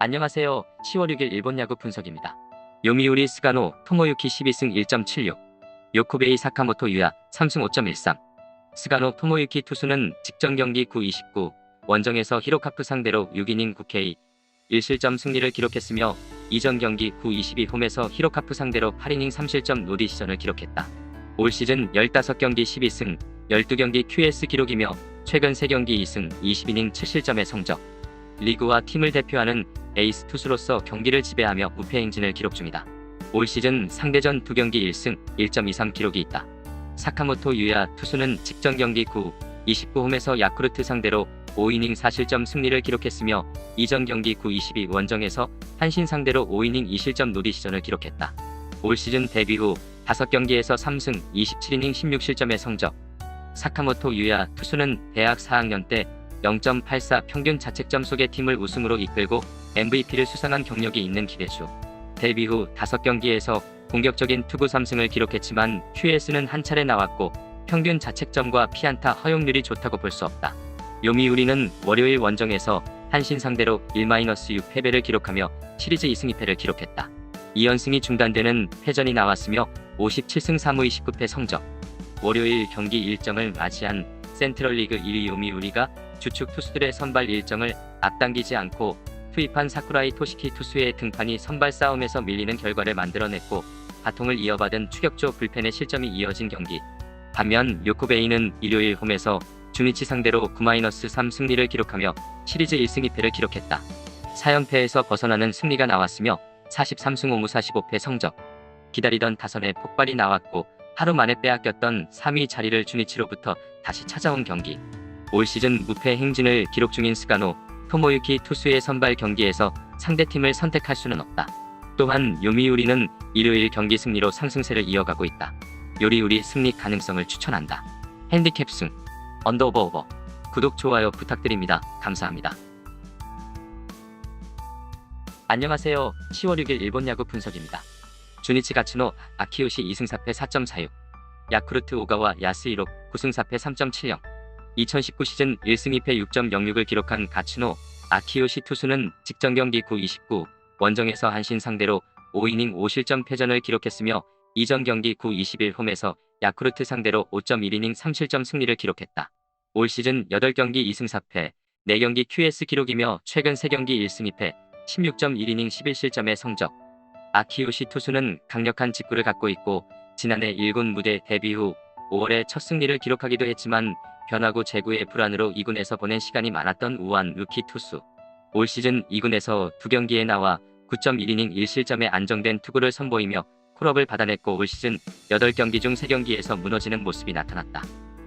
안녕하세요. 10월 6일 일본 야구 분석입니다. 요미우리 스가노 토모유키 12승 1.76 요코베이 사카모토 유야 3승 5.13 스가노 토모유키 투수는 직전 경기 9-29 원정에서 히로카프 상대로 6이닝 9K 1실점 승리를 기록했으며 이전 경기 9-22 홈에서 히로카프 상대로 8이닝 3실점 노디 시전을 기록했다. 올 시즌 15경기 12승 12경기 QS 기록이며 최근 3경기 2승 20이닝 7실점의 성적 리그와 팀을 대표하는 에이스 투수로서 경기를 지배하며 무패 행진을 기록 중이다. 올 시즌 상대전 2경기 1승 1.23 기록이 있다. 사카모토 유야 투수는 직전 경기 9, 29홈에서 야쿠르트 상대로 5이닝 4실점 승리를 기록했으며 이전 경기 9, 22 원정에서 한신 상대로 5이닝 2실점 노리 시전을 기록했다. 올 시즌 데뷔 후 5경기에서 3승 27이닝 16실점의 성적. 사카모토 유야 투수는 대학 4학년 때 0.84 평균 자책점 속의 팀을 우승으로 이끌고 MVP를 수상한 경력이 있는 기대주. 데뷔 후 5경기에서 공격적인 투구 3승을 기록했지만 QS는 한 차례 나왔고 평균 자책점과 피안타 허용률이 좋다고 볼 수 없다. 요미우리는 월요일 원정에서 한신 상대로 1-6 패배를 기록하며 시리즈 2승 2패를 기록했다. 2연승이 중단되는 패전이 나왔으며 57승 3무 29패 성적. 월요일 경기 일정을 맞이한 센트럴리그 1위 요미우리가 주축 투수들의 선발 일정을 앞당기지 않고 투입한 사쿠라이 토시키 투수의 등판이 선발 싸움에서 밀리는 결과를 만들어냈고 바통을 이어받은 추격조 불펜의 실점이 이어진 경기. 반면 요코베이는 일요일 홈에서 주니치 상대로 9-3 승리를 기록하며 시리즈 1승 2패를 기록했다. 4연패에서 벗어나는 승리가 나왔으며 43승 5무 45패 성적. 기다리던 타선에 폭발이 나왔고 하루 만에 빼앗겼던 3위 자리를 주니치로부터 다시 찾아온 경기. 올 시즌 무패 행진을 기록 중인 스가노 토모유키 투수의 선발 경기에서 상대팀을 선택할 수는 없다. 또한 요미우리는 일요일 경기 승리로 상승세를 이어가고 있다. 요리우리 승리 가능성을 추천한다. 핸디캡 승 언더오버 오버 구독 좋아요 부탁드립니다. 감사합니다. 안녕하세요. 10월 6일 일본 야구 분석입니다. 주니치 가츠노 아키요시 2승 4패 4.46 야쿠르트 오가와 야스이로 9승 4패 3.70 2019 시즌 1승 2패 6.06을 기록한 가츠노 아키요시 투수는 직전 경기 9-29 원정에서 한신 상대로 5이닝 5실점 패전을 기록했으며 이전 경기 9-21 홈에서 야쿠르트 상대로 5.1이닝 3실점 승리를 기록했다. 올 시즌 8경기 2승 4패, 4경기 QS 기록이며 최근 3경기 1승 2패, 16.1이닝 11실점의 성적. 아키요시 투수는 강력한 직구를 갖고 있고 지난해 1군 무대 데뷔 후 5월에 첫 승리를 기록하기도 했지만 변화구 제구의 불안으로 2군에서 보낸 시간이 많았던 우한 루키 투수. 올 시즌 2군에서 두 경기에 나와 9.1이닝 1실점의 안정된 투구를 선보이며 콜업을 받아냈고 올 시즌 8경기 중 3경기에서 무너지는 모습이 나타났다.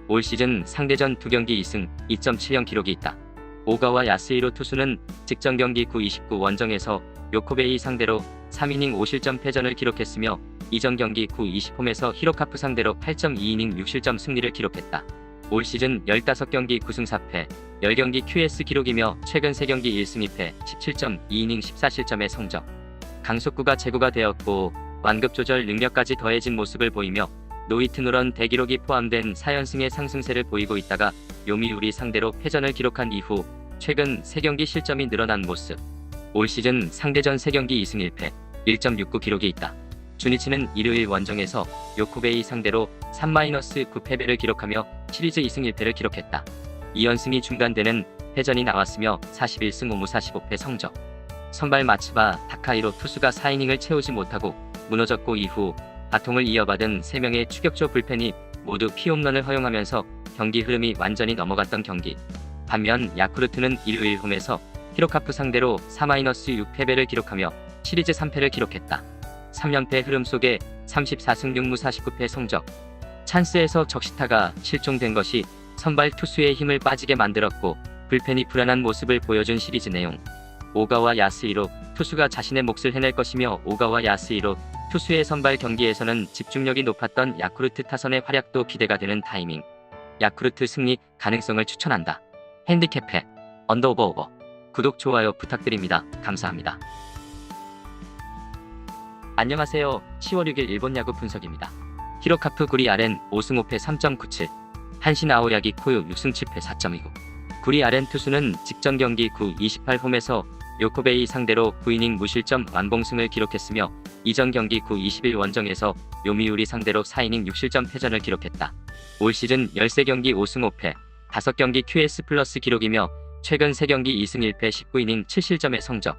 올 시즌 상대전 2경기 2승 2.70 기록이 있다. 오가와 야스이로 투수는 직전 경기 9-29 원정에서 요코베이 상대로 3이닝 5실점 패전을 기록했으며 이전 경기 9-20 홈에서 히로카프 상대로 8.2이닝 6실점 승리를 기록했다. 올 시즌 15경기 9승 4패, 10경기 QS 기록이며 최근 3경기 1승 2패, 17.2이닝 14실점의 성적. 강속구가 제구가 되었고 완급 조절 능력까지 더해진 모습을 보이며 노이트 누런 대기록이 포함된 4연승의 상승세를 보이고 있다가 요미우리 상대로 패전을 기록한 이후 최근 3경기 실점이 늘어난 모습. 올 시즌 상대전 3경기 2승 1패, 1.69 기록이 있다. 주니치는 일요일 원정에서 요코베이 상대로 3-9 패배를 기록하며 시리즈 2승 1패를 기록했다. 2연승이 중단되는 패전이 나왔으며 41승 5무 45패 성적. 선발 마츠바 타카이로 투수가 4이닝을 채우지 못하고 무너졌고 이후 바통을 이어받은 3명의 추격조 불펜이 모두 피홈런을 허용하면서 경기 흐름이 완전히 넘어갔던 경기. 반면 야쿠르트는 일요일 홈에서 히로카프 상대로 4-6 패배를 기록하며 시리즈 3패를 기록했다. 3연패 흐름 속에 34승 6무 49패 성적. 찬스에서 적시타가 실종된 것이 선발 투수의 힘을 빠지게 만들었고 불펜이 불안한 모습을 보여준 시리즈 내용. 오가와 야스이로 투수가 자신의 몫을 해낼 것이며 오가와 야스이로 투수의 선발 경기에서는 집중력이 높았던 야쿠르트 타선의 활약도 기대가 되는 타이밍. 야쿠르트 승리 가능성을 추천한다. 핸디캡해 언더오버 오버 구독 좋아요 부탁드립니다. 감사합니다. 안녕하세요. 10월 6일 일본 야구 분석입니다. 히로카프 구리 아렌 5승 5패 3.97 한신 아오야기 코요 6승 7패 4.29 구리 아렌 투수는 직전 경기 9 28 홈에서 요코베이 상대로 9이닝 무실점 완봉승을 기록했으며 이전 경기 9-21 원정에서 요미우리 상대로 4이닝 6실점 패전을 기록했다. 올 시즌 13경기 5승 5패, 5경기 QS 플러스 기록이며 최근 3경기 2승 1패 19이닝 7실점의 성적.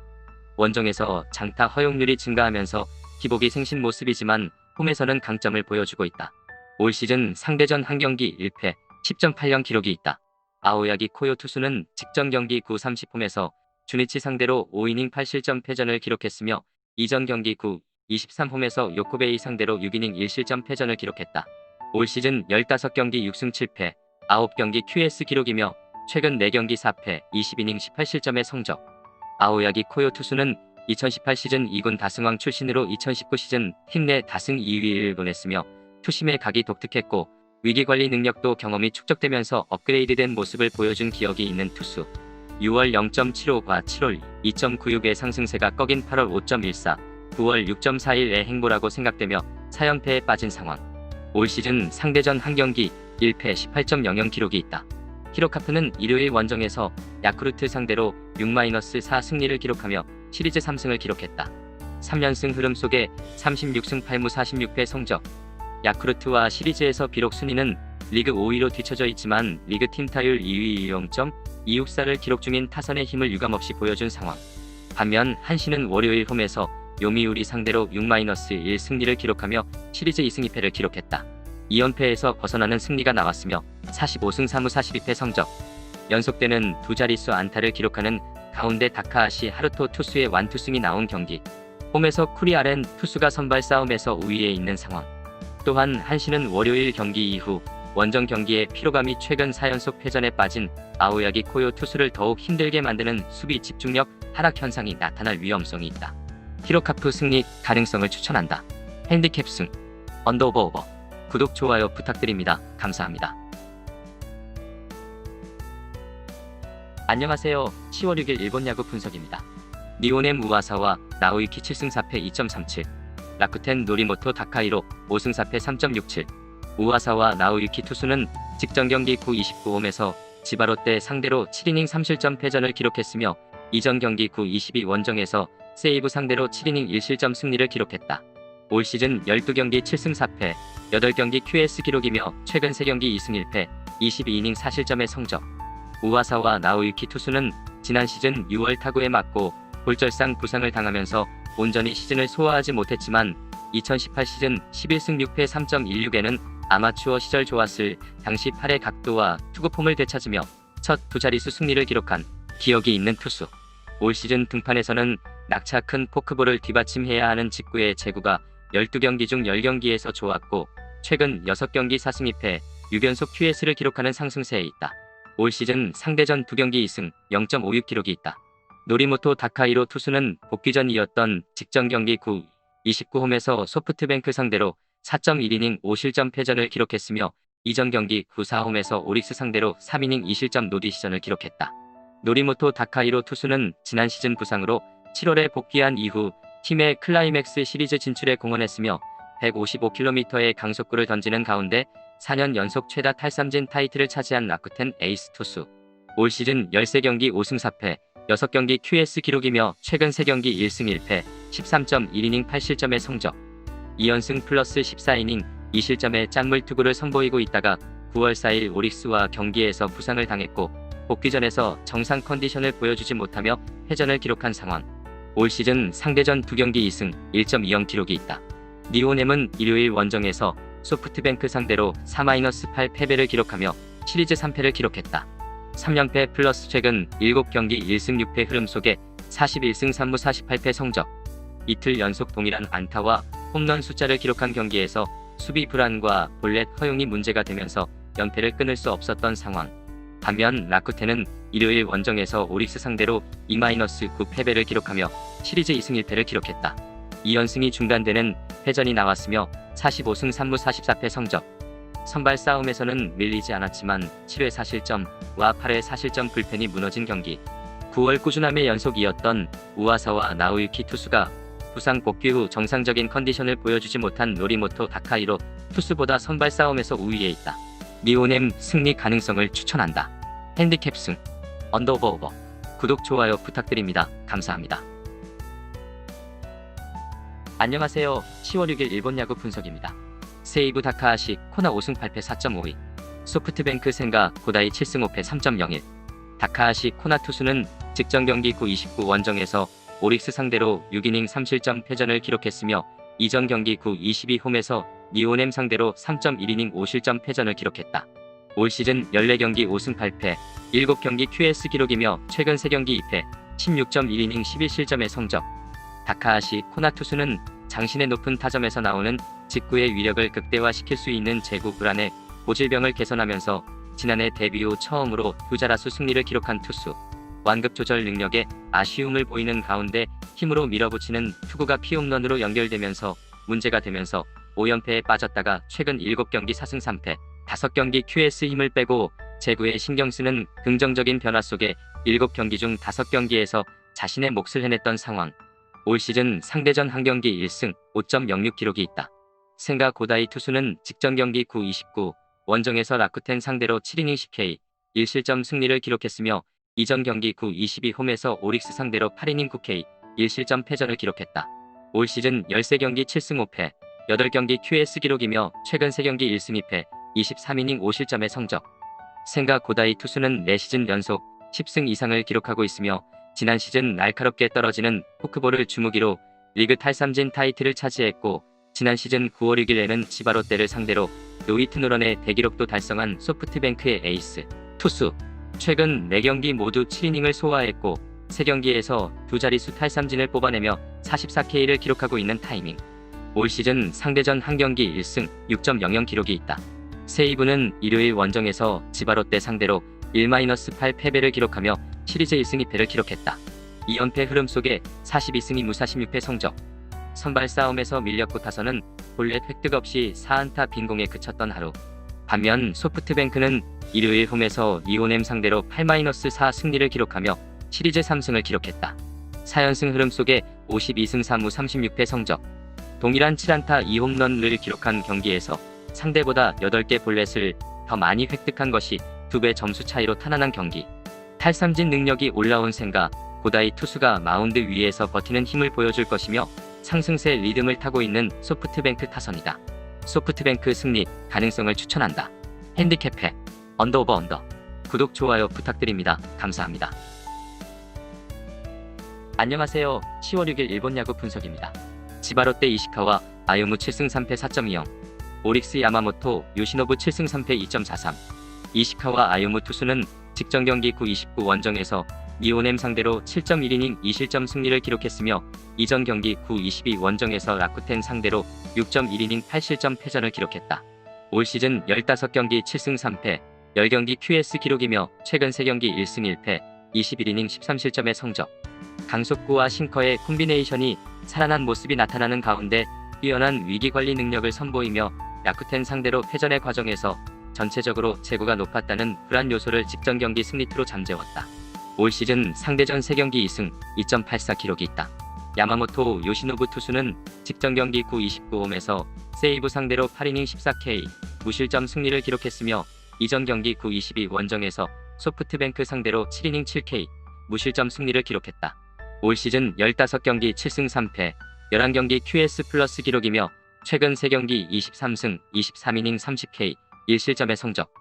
원정에서 장타 허용률이 증가하면서 기복이 생신 모습이지만 홈에서는 강점을 보여주고 있다. 올 시즌 상대전 한 경기 1패 10.80 기록이 있다. 아오야기 코요 투수는 직전 경기 9 30홈에서 주니치 상대로 5이닝 8실점 패전을 기록했으며 이전 경기 9 23홈에서 요코베이 상대로 6이닝 1실점 패전을 기록했다. 올 시즌 15경기 6승 7패 9경기 QS 기록이며 최근 4경기 4패 20이닝 18실점의 성적. 아오야기 코요 투수는 2018 시즌 2군 다승왕 출신으로 2019 시즌 팀 내 다승 2위를 보냈으며 투심의 각이 독특했고 위기 관리 능력도 경험이 축적되면서 업그레이드된 모습을 보여준 기억이 있는 투수. 6월 0.75과 7월 2.96의 상승세가 꺾인 8월 5.14, 9월 6.41의 행보라고 생각되며 4연패에 빠진 상황. 올 시즌 상대전 한 경기 1패 18.00 기록이 있다. 히로카프는 일요일 원정에서 야쿠르트 상대로 6-4 승리를 기록하며 시리즈 3승을 기록했다. 3연승 흐름 속에 36승 8무 46패 성적. 야쿠르트와 시리즈에서 비록 순위는 리그 5위로 뒤처져 있지만 리그 팀 타율 2위 0.264를 기록 중인 타선의 힘을 유감없이 보여준 상황. 반면 한시는 월요일 홈에서 요미우리 상대로 6-1 승리를 기록하며 시리즈 2승 2패를 기록했다. 2연패에서 벗어나는 승리가 나왔으며 45승 3무 42패 성적. 연속되는 두 자릿수 안타를 기록하는 가운데 다카하시 하루토 투수의 완투승이 나온 경기. 홈에서 쿠리아렌 투수가 선발 싸움에서 우위에 있는 상황. 또한 한시는 월요일 경기 이후 원정 경기에 피로감이 최근 4연속 패전에 빠진 아오야기 코요 투수를 더욱 힘들게 만드는 수비 집중력 하락 현상이 나타날 위험성이 있다. 히로카프 승리 가능성을 추천한다. 핸디캡 승 언더오버 오버 구독 좋아요 부탁드립니다. 감사합니다. 안녕하세요. 10월 6일 일본 야구 분석입니다. 니오넴 우와사와 나우이키 7승 4패 2.37 라쿠텐 노리모토 다카이로 5승 4패 3.67 우와사와 나우유키 투수는 직전 경기 9 29홈에서 지바롯데 상대로 7이닝 3실점 패전을 기록했으며 이전 경기 9 22 원정에서 세이브 상대로 7이닝 1실점 승리를 기록했다. 올 시즌 12경기 7승 4패, 8경기 QS 기록이며 최근 3경기 2승 1패, 22이닝 4실점의 성적. 우와사와 나우유키 투수는 지난 시즌 6월 타구에 맞고 골절상 부상을 당하면서 온전히 시즌을 소화하지 못했지만 2018 시즌 11승 6패 3.16에는 아마추어 시절 좋았을 당시 팔의 각도와 투구폼을 되찾으며 첫 두 자릿수 승리를 기록한 기억이 있는 투수. 올 시즌 등판에서는 낙차 큰 포크볼을 뒷받침해야 하는 직구의 제구가 12경기 중 10경기에서 좋았고 최근 6경기 4승 2패 6연속 QS를 기록하는 상승세에 있다. 올 시즌 상대전 2경기 2승 0.56 기록이 있다. 노리모토 다카이로 투수는 복귀 전이었던 직전 경기 9, 29홈에서 소프트뱅크 상대로 4.1이닝 5실점 패전을 기록했으며 이전 경기 9, 4홈에서 오릭스 상대로 3이닝 2실점 노디시전을 기록했다. 노리모토 다카이로 투수는 지난 시즌 부상으로 7월에 복귀한 이후 팀의 클라이맥스 시리즈 진출에 공헌했으며 155km의 강속구를 던지는 가운데 4년 연속 최다 탈삼진 타이틀을 차지한 라쿠텐 에이스 투수. 올 시즌 13경기 5승 4패, 6경기 QS 기록이며 최근 3경기 1승 1패, 13.1이닝 8실점의 성적. 2연승 플러스 14이닝 2실점의 짠물 투구를 선보이고 있다가 9월 4일 오릭스와 경기에서 부상을 당했고 복귀전에서 정상 컨디션을 보여주지 못하며 패전을 기록한 상황. 올 시즌 상대전 2경기 2승 1.20 기록이 있다. 니오넴은 일요일 원정에서 소프트뱅크 상대로 4-8 패배를 기록하며 시리즈 3패를 기록했다. 3연패 플러스 최근 7경기 1승 6패 흐름 속에 41승 3무 48패 성적. 이틀 연속 동일한 안타와 홈런 숫자를 기록한 경기에서 수비 불안과 볼넷 허용이 문제가 되면서 연패를 끊을 수 없었던 상황. 반면 라쿠텐은 일요일 원정에서 오릭스 상대로 2-9 패배를 기록하며 시리즈 2승 1패를 기록했다. 2연승이 중단되는 패전이 나왔으며 45승 3무 44패 성적. 선발 싸움에서는 밀리지 않았지만 7회 4실점과 8회 4실점 불펜이 무너진 경기. 9월 꾸준함의 연속이었던 우와사와 나우유키 투수가 부상 복귀 후 정상적인 컨디션을 보여주지 못한 노리모토 다카이로 투수보다 선발 싸움에서 우위에 있다. 미오넴 승리 가능성을 추천한다. 핸디캡 승 언더오버 오버 구독, 좋아요 부탁드립니다. 감사합니다. 안녕하세요. 10월 6일 일본 야구 분석입니다. 세이브 다카하시 코나 5승 8패 4.52 소프트뱅크 생가 고다이 7승 5패 3.01 다카하시 코나 투수는 직전 경기 9-29 원정에서 오릭스 상대로 6이닝 3실점 패전을 기록했으며 이전 경기 9-22 홈에서 니오넴 상대로 3.1이닝 5실점 패전을 기록했다. 올 시즌 14경기 5승 8패, 7경기 QS 기록이며 최근 3경기 2패, 16.1이닝 11실점의 성적. 다카하시 코나 투수는 장신의 높은 타점에서 나오는 직구의 위력을 극대화시킬 수 있는 제구 불안의 고질병을 개선하면서 지난해 데뷔 후 처음으로 두자라수 승리를 기록한 투수. 완급 조절 능력에 아쉬움을 보이는 가운데 힘으로 밀어붙이는 투구가 피홈런으로 연결되면서 문제가 되면서 5연패에 빠졌다가 최근 7경기 4승 3패, 5경기 QS 힘을 빼고 제구에 신경 쓰는 긍정적인 변화 속에 7경기 중 5경기에서 자신의 몫을 해냈던 상황. 올 시즌 상대전 한 경기 1승 5.06 기록이 있다. 생가 고다이 투수는 직전 경기 9-29 원정에서 라쿠텐 상대로 7이닝 10K 1실점 승리를 기록했으며 이전 경기 9-22 홈에서 오릭스 상대로 8이닝 9K 1실점 패전을 기록했다. 올 시즌 13경기 7승 5패 8경기 QS 기록이며 최근 3경기 1승 2패 23이닝 5실점의 성적. 생가 고다이 투수는 4시즌 연속 10승 이상을 기록하고 있으며 지난 시즌 날카롭게 떨어지는 포크볼을 주무기로 리그 탈삼진 타이틀을 차지했고 지난 시즌 9월 6일에는 지바롯데를 상대로 노이트 노런의 대기록도 달성한 소프트뱅크의 에이스 투수 최근 4경기 모두 7이닝을 소화했고 3경기에서 두 자릿수 탈삼진을 뽑아내며 44K를 기록하고 있는 타이밍 올 시즌 상대전 한 경기 1승 6.00 기록이 있다. 세이브는 일요일 원정에서 지바롯데 상대로 1-8 패배를 기록하며 시리즈 1승 2패를 기록했다. 2연패 흐름 속에 42승 2무 46패 성적. 선발 싸움에서 밀렸고 타선은 본래 획득 없이 4안타 빈공에 그쳤던 하루. 반면 소프트뱅크는 일요일 홈에서 이오넴 상대로 8-4 승리를 기록하며 시리즈 3승을 기록했다. 4연승 흐름 속에 52승 3무 36패 성적. 동일한 7안타 2홈런을 기록한 경기에서 상대보다 8개 볼넷을 더 많이 획득한 것이 2배 점수 차이로 탄환한 경기. 탈삼진 능력이 올라온 생가 고다이 투수가 마운드 위에서 버티는 힘을 보여줄 것이며 상승세 리듬을 타고 있는 소프트뱅크 타선이다. 소프트뱅크 승리 가능성을 추천한다. 핸디캡해 언더 오버 언더 구독 좋아요 부탁드립니다. 감사합니다. 안녕하세요. 10월 6일 일본 야구 분석입니다. 지바롯데 이시카와 아유무 7승 3패 4.20 오릭스 야마모토 요시노부 7승 3패 2.43 이시카와 아유무 투수는 직전 경기 9-29 원정에서 니오넴 상대로 7.1이닝 2실점 승리를 기록했으며 이전 경기 9-22 원정에서 라쿠텐 상대로 6.1이닝 8실점 패전을 기록했다. 올 시즌 15경기 7승 3패, 10경기 QS 기록이며 최근 3경기 1승 1패, 21이닝 13실점의 성적. 강속구와 싱커의 콤비네이션이 살아난 모습이 나타나는 가운데 뛰어난 위기 관리 능력을 선보이며 라쿠텐 상대로 패전의 과정에서 전체적으로 제구가 높았다는 불안 요소를 직전 경기 승리투로 잠재웠다. 올 시즌 상대전 3경기 2승 2.84 기록이 있다. 야마모토 요시노부 투수는 직전 경기 9-29홈에서 세이브 상대로 8이닝 14K 무실점 승리를 기록했으며 이전 경기 9-22 원정에서 소프트뱅크 상대로 7이닝 7K 무실점 승리를 기록했다. 올 시즌 15경기 7승 3패 11경기 QS 플러스 기록이며 최근 3경기 23승 23이닝 30K 1실점의 성적.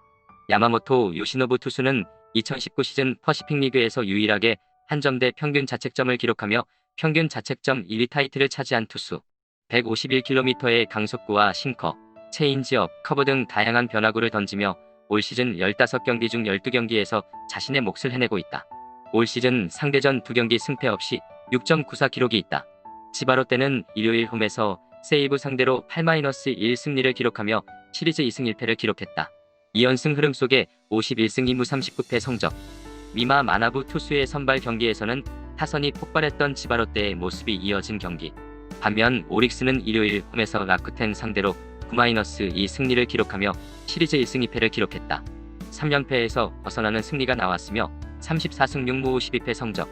야마모토 요시노부 투수는 2019 시즌 퍼시픽 리그에서 유일하게 한 점 대 평균 자책점을 기록하며 평균 자책점 1위 타이틀을 차지한 투수. 151km의 강속구와 싱커, 체인지업, 커브 등 다양한 변화구를 던지며 올 시즌 15경기 중 12경기에서 자신의 몫을 해내고 있다. 올 시즌 상대전 2경기 승패 없이 6.94 기록이 있다. 지바롯데는 일요일 홈에서 세이브 상대로 8-1 승리를 기록하며 시리즈 2승 1패를 기록했다. 2연승 흐름 속에 51승 2무 39패 성적. 미마 마나부 투수의 선발 경기에서는 타선이 폭발했던 지바롯데의 모습이 이어진 경기. 반면 오릭스는 일요일 홈에서 라쿠텐 상대로 9-2 승리를 기록하며 시리즈 1승 2패를 기록했다. 3연패에서 벗어나는 승리가 나왔으며 34승 6무 52패 성적.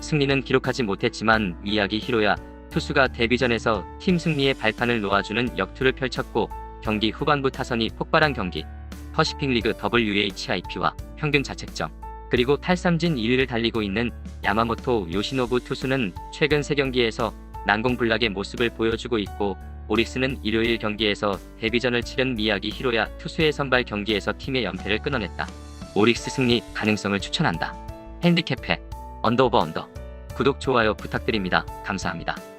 승리는 기록하지 못했지만 위아기 히로야 투수가 데뷔전에서 팀 승리의 발판을 놓아주는 역투를 펼쳤고 경기 후반부 타선이 폭발한 경기. 퍼시픽 리그 WHIP와 평균 자책점 그리고 탈삼진 1위를 달리고 있는 야마모토 요시노부 투수는 최근 세 경기에서 난공불락의 모습을 보여주고 있고 오릭스는 일요일 경기에서 데뷔전을 치른 미야기 히로야 투수의 선발 경기에서 팀의 연패를 끊어냈다. 오릭스 승리 가능성을 추천한다. 핸디캡해 언더 오버 언더 구독 좋아요 부탁드립니다. 감사합니다.